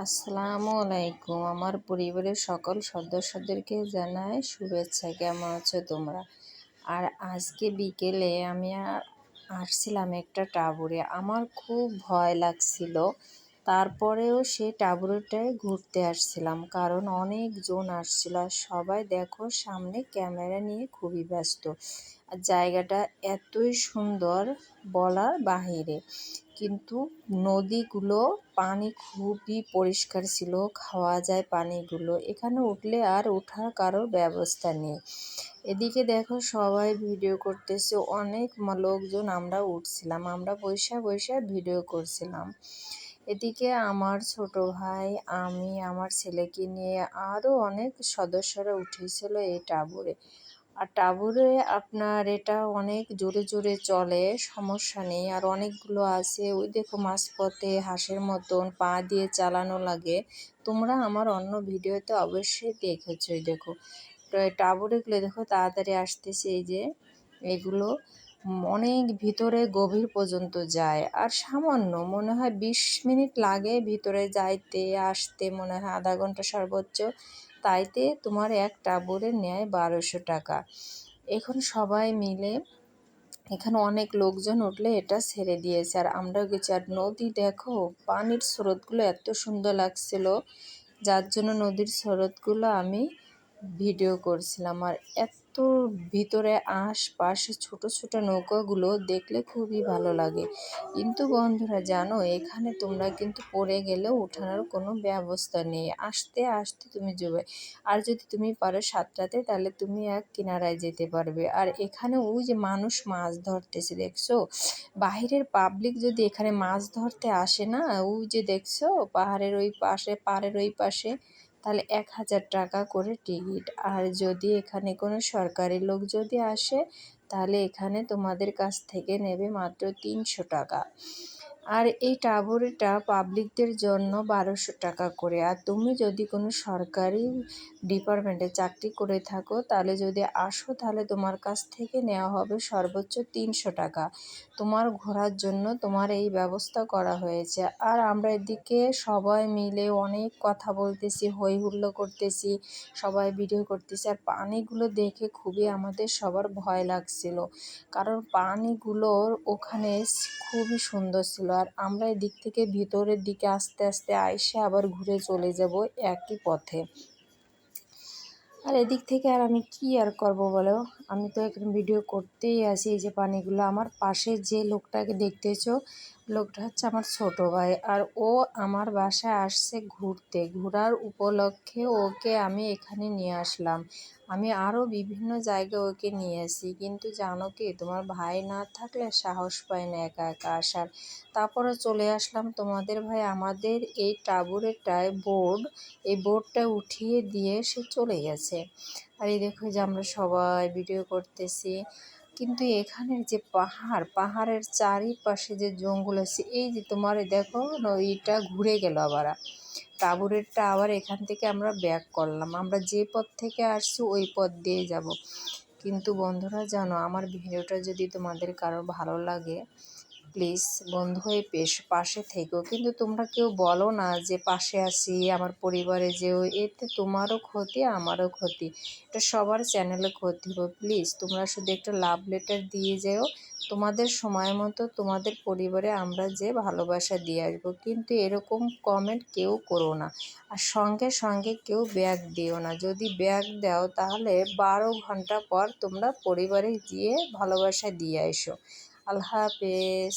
আসসালামু আলাইকুম। আমার পরিবারের সকল সদস্যদেরকে জানাই শুভেচ্ছা। কেমন আছো তোমরা? আর আজকে বিকেলে আমি আসছিলাম একটা টাবুরে। আমার খুব ভয় লাগছিল। তারপরেও সেই টাবুরটায় ঘুরতে আসছিলাম। কারণ অনেকজন আসছিল। আর সবাই দেখো সামনে ক্যামেরা নিয়ে খুবই ব্যস্ত। আর জায়গাটা এতই সুন্দর বলার বাহিরে। কিন্তু নদীগুলো, পানি খুবই পরিষ্কার ছিল, খাওয়া যায় পানিগুলো। এখানে উঠলে আর ওঠার কারোর ব্যবস্থা নেই। এদিকে দেখো সবাই ভিডিও করতেছে, অনেক লোকজন আমরা উঠছিলাম, আমরা বৈশা বৈশা ভিডিও করছিলাম। এদিকে আমার ছোট ভাই, আমি, আমার ছেলেকে নিয়ে আরও অনেক সদস্যরা উঠেছিল এই টাবুরে। আর টাবুরে আপনার এটা অনেক জোরে জোরে চলে, সমস্যা নেই। আর অনেকগুলো আছে, ওই দেখো মাঝপথে হাঁসের মতন পা দিয়ে চালানো লাগে। তোমরা আমার অন্য ভিডিওতে অবশ্যই দেখেছ ওই দেখো। টাবুরেগুলো দেখো, তাড়াতাড়ি আসতেছে এই যে, এগুলো অনেক ভিতরে গভীর পর্যন্ত যায়। আর সামান্য, মনে হয় বিশ মিনিট লাগে ভিতরে যাইতে, আসতে, মনে হয় আধা ঘণ্টা সর্বোচ্চ। তাইতে তোমার এক টাবরের ন্যায় বারোশো টাকা। এখন সবাই মিলে এখানে অনেক লোকজন উঠলে এটা ছেড়ে দিয়েছে। আর আমরা গেছি। আর নদী দেখো, পানির স্রোতগুলো এত সুন্দর লাগছিল। যার জন্য নদীর স্রোতগুলো আমি ভিডিও করছিলাম আর এত ভিতরে আশপাশে ছোট ছোট নৌকাগুলো দেখলে খুবই ভালো লাগে। কিন্তু বন্ধুরা জানো, এখানে তোমরা কিন্তু পড়ে গেলেও ওঠানোর কোনো ব্যবস্থা নেই। আসতে আসতে তুমি যাবে। আর যদি তুমি পারো সাতটাতে, তাহলে তুমি এক কিনারায় যেতে পারবে। আর এখানে ওই যে মানুষ মাছ ধরতেছে, দেখছ? বাহিরের পাবলিক যদি এখানে মাছ ধরতে আসে না, ওই যে দেখছ? পাহাড়ের ওই পাশে পাহাড়ের ওই পাশে তাহলে এক হাজার টাকা করে টিকিট। আর যদি এখানে কোনো সরকারি লোক যদি আসে, তাহলে এখানে তোমাদের কাছ থেকে নেবে মাত্র তিনশো টাকা। আর এই টাবুরিটা পাবলিকদের জন্য বারোশো টাকা করে। আর তুমি যদি কোনো সরকারি ডিপার্টমেন্টে চাকরি করে থাকো, তাহলে যদি আসো, তাহলে তোমার কাছ থেকে নেওয়া হবে সর্বোচ্চ তিনশো টাকা। তোমার ঘোরার জন্য তোমার এই ব্যবস্থা করা হয়েছে। আর আমরা এদিকে সবাই মিলে অনেক কথা বলতেছি হই হুল্লো করতেছি, সবাই ভিডিও করতেছি। আর পানিগুলো দেখে খুবই আমাদের সবার ভয় লাগছিল। কারণ পানিগুলোর ওখানে খুবই সুন্দর ছিল। আর আমরা এদিক থেকে ভিতরের দিকে আস্তে আস্তে আইসে আবার ঘুরে চলে যাব একই পথে। আর এদিক থেকে আর আমি কি আর করব বলো? আমি তো এখন ভিডিও করতেই আছি, এই যে পানিগুলো। আমার পাশে যে লোকটাকে দেখতেছো লোকটা হচ্ছে আমার ছোট ভাই আর ও আমার বাসায় আসছে ঘুরতে। ঘোরার উপলক্ষে ওকে আমি এখানে নিয়ে আসলাম। আমি আরও বিভিন্ন জায়গায় ওকে নিয়ে আসি। কিন্তু জানো কি, তোমার ভাই না থাকলে সাহস পায় না একা একা আসার। তারপরে চলে আসলাম তোমাদের ভাই। আমাদের এই টাবুরেটায় বোর্ড, এই বোর্ডটা উঠিয়ে দিয়ে সে চলে গেছে। আর এই দেখো যে আমরা সবাই ভিডিও করতেছি। কিন্তু এখানের যে পাহাড়, পাহাড়ের চারিপাশে যে জঙ্গল আছে, এই যে তোমার দেখো নদীটা ঘুরে গেল আবার। তাবুরেরটা আবার এখান থেকে আমরা ব্যাক করলাম। আমরা যে পথ থেকে আসছি, ওই পথ দিয়ে যাব। কিন্তু বন্ধুরা জানো, আমার ভিডিওটা যদি তোমাদের কারও ভালো লাগে প্লিজ বন্ধু হয়ে পেশ, পাশে থেকেও কিন্তু তোমরা কেউ বলো না যে পাশে আসি আমার পরিবারে যেও, এতে তোমারও ক্ষতি, আমারও ক্ষতি। এটা সবার চ্যানেলে ক্ষতি হবে প্লিজ তোমরা শুধু একটা লাভ লেটার দিয়ে যেও, তোমাদের সময় মতো তোমাদের পরিবারে আমরা যে ভালোবাসা দিয়ে আসব। কিন্তু এরকম কমেন্ট কেউ করো না। আর সঙ্গে সঙ্গে কেউ ব্যাগ দিও না। যদি ব্যাগ দাও, তাহলে বারো ঘণ্টা পর তোমরা পরিবারে গিয়ে ভালোবাসা দিয়ে এসো। আল্লাহ হাফেজ।